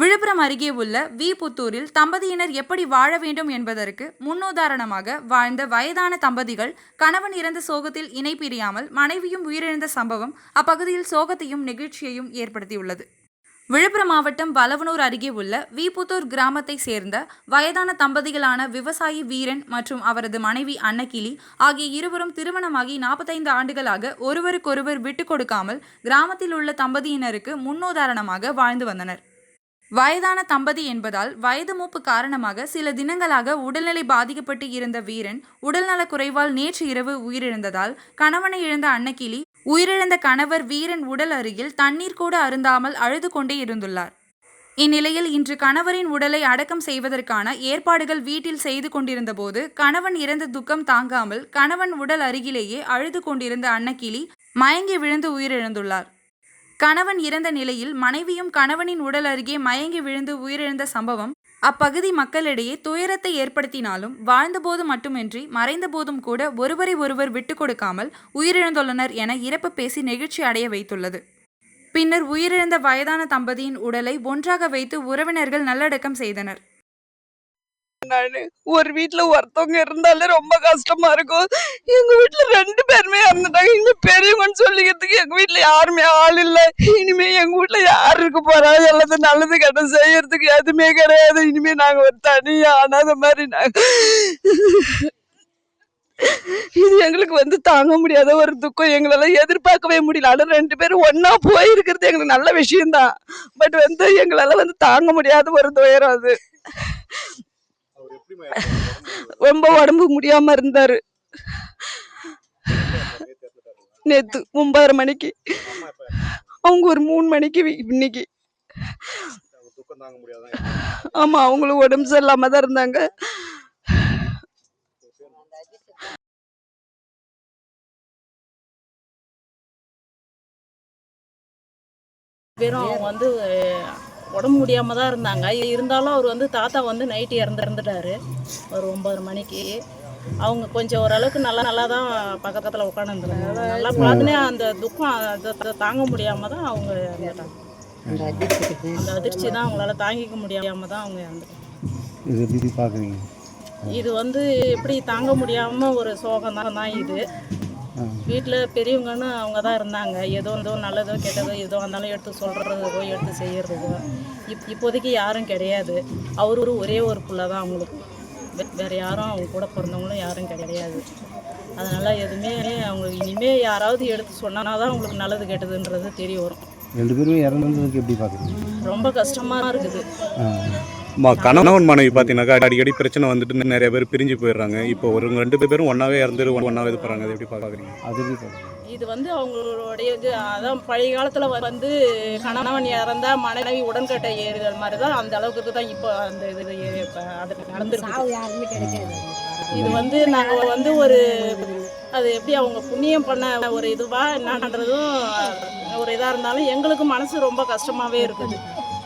விழுப்புரம் அருகே உள்ள வி. புத்தூரில் தம்பதியினர் எப்படி வாழ வேண்டும் என்பதற்கு முன்னுதாரணமாக வாழ்ந்த வயதான தம்பதிகள் கணவன் இறந்த சோகத்தில் இணை பிரியாமல் மனைவியும் உயிரிழந்த சம்பவம் அப்பகுதியில் சோகத்தையும் நெகிழ்ச்சியையும் ஏற்படுத்தியுள்ளது. விழுப்புரம் மாவட்டம் வலவனூர் அருகே உள்ள வீபுத்தூர் கிராமத்தை சேர்ந்த வயதான தம்பதிகளான விவசாயி வீரன் மற்றும் அவரது மனைவி அன்னக்கிளி ஆகிய இருவரும் திருமணமாகி நாற்பத்தைந்து ஆண்டுகளாக ஒருவருக்கொருவர் விட்டுக் கொடுக்காமல் கிராமத்தில் உள்ள தம்பதியினருக்கு முன்னுதாரணமாக வாழ்ந்து வந்தனர். வயதான தம்பதி என்பதால் வயது மூப்பு காரணமாக சில தினங்களாக உடல்நிலை பாதிக்கப்பட்டு இருந்த வீரன் உடல்நலக் குறைவால் நேற்று இரவு உயிரிழந்ததால் கணவனை இழந்த அன்னக்கிளி உயிரிழந்த கணவர் வீரன் உடல் அருகில் தண்ணீர் கூட அருந்தாமல் அழுது கொண்டே இருந்துள்ளார். இந்நிலையில் இன்று கணவரின் உடலை அடக்கம் செய்வதற்கான ஏற்பாடுகள் வீட்டில் செய்து கொண்டிருந்தபோது கணவன் இறந்த துக்கம் தாங்காமல் கணவன் உடல் அருகிலேயே அழுது கொண்டிருந்த அன்னக்கிளி மயங்கி விழுந்து உயிரிழந்துள்ளார். கணவன் இறந்த நிலையில் மனைவியும் கணவனின் உடல் அருகே மயங்கி விழுந்து உயிரிழந்த சம்பவம் அப்பகுதி மக்களிடையே துயரத்தை ஏற்படுத்தினாலும் வாழ்ந்தபோது மட்டுமின்றி மறைந்தபோதும் கூட ஒருவரை ஒருவர் விட்டு கொடுக்காமல் உயிரிழந்துள்ளனர் என இறப்பு பேசி நெகிழ்ச்சி அடைய வைத்துள்ளது. பின்னர் உயிரிழந்த வயதான தம்பதியின் உடலை ஒன்றாக வைத்து உறவினர்கள் நல்லடக்கம் செய்தனர். நானு. ஒரு வீட்டுல ஒருத்தவங்க இருந்தாலே ரொம்ப கஷ்டமா இருக்கும். எங்க வீட்டுல ரெண்டு பேருமே இறந்துட்டாங்க. இங்க பெரியவங்கன்னு சொல்லிக்கிறதுக்கு எங்க வீட்டுல யாருமே ஆள் இல்ல. இனிமே எங்க வீட்டுல யாரு இருக்க போறா? எல்லாத்தையும் நல்லது கெட்ட செய்யறதுக்கு எதுவுமே கிடையாது. இனிமே நாங்க ஒரு தனியா அனாத மாதிரி நாங்க. இது எங்களுக்கு வந்து தாங்க முடியாத ஒரு துக்கம். எங்களால எதிர்பார்க்கவே முடியல. ஆனா ரெண்டு பேரும் ஒன்னா போயிருக்கிறது எங்களுக்கு நல்ல விஷயம்தான். பட் வந்து எங்களால வந்து தாங்க முடியாத ஒரு துயரம் அது. ரொம்ப உடம்பு முடியாம இருந்தாரு. நேத்து ஒன்பதரை மணிக்கு? அவங்க ஒரு மூணு மணிக்கு இன்னைக்கு. ஆமா அவங்களும் உடம்பு சரியில்லாம தான் இருந்தாங்க. பேரும் அவங்க வந்து உடம்பு முடியாமல் தான் இருந்தாங்க. இருந்தாலும் அவர் வந்து தாத்தா வந்து நைட்டு இறந்து இறந்துட்டாரு. ஒரு ஒம்பது மணிக்கு. அவங்க கொஞ்சம் ஓரளவுக்கு நல்லா நல்லா தான் பக்கத்தில் உட்காந்துருந்தாங்க நல்லா பார்த்துனே அந்த துக்கம் அதை தாங்க முடியாமல் தான் அவங்க இறந்துட்டாங்க. அந்த அதிர்ச்சி தான் அவங்களால தாங்கிக்க முடியாமல் தான் அவங்க இறந்துட்டாங்க. இது வந்து எப்படி தாங்க முடியாமல் ஒரு சோகம் தான் தான் இது. வீட்டில் பெரியவங்கன்னு அவங்க தான் இருந்தாங்க. ஏதோ ஏதோ நல்லதோ கெட்டதோ ஏதோ இருந்தாலும் எடுத்து சொல்கிறதுக்கோ எடுத்து செய்கிறதுக்கோ இப் இப்போதைக்கு யாரும் கிடையாது. அவர் ஒரு ஒரே ஒரு புள்ள தான் அவங்களுக்கு வேற யாரும் அவங்க கூட பிறந்தவங்களும் யாரும் கிடையாது. அதனால் எதுவுமே அவங்களுக்கு இனிமேல் யாராவது எடுத்து சொன்னா தான் அவங்களுக்கு நல்லது கெட்டதுன்றது தெரிய வரும். ரெண்டு பேரும் இறந்ததுக்கு எப்படி பார்க்குறீங்க? ரொம்ப கஷ்டமாக இருக்குது. கணவன் மனைவி பார்த்தீங்கன்னாக்கா அடிக்கடி பிரச்சனை வந்துட்டு நிறைய பேர் பிரிஞ்சு போயிடுறாங்க. இப்போ ஒரு ரெண்டு பேரும் ஒன்றாவே இறந்துட்டு ஒன்றாவே இது போகிறாங்க அதை எப்படி பார்க்குறீங்க அது இது வந்து அவங்களுடைய இது அதான் பழைய காலத்தில் வந்து கணவன் இறந்தா மனைவி உடன்கட்டை ஏறுதல் மாதிரி தான் அந்த அளவுக்கு தான் இப்போ அந்த இது அது நடந்துருக்கு. இது வந்து நாங்கள் வந்து ஒரு அது எப்படி அவங்க புண்ணியம் பண்ண ஒரு இதுவா என்னன்றதும் ஒரு இதாக இருந்தாலும் எங்களுக்கு மனசு ரொம்ப கஷ்டமாகவே இருக்குது.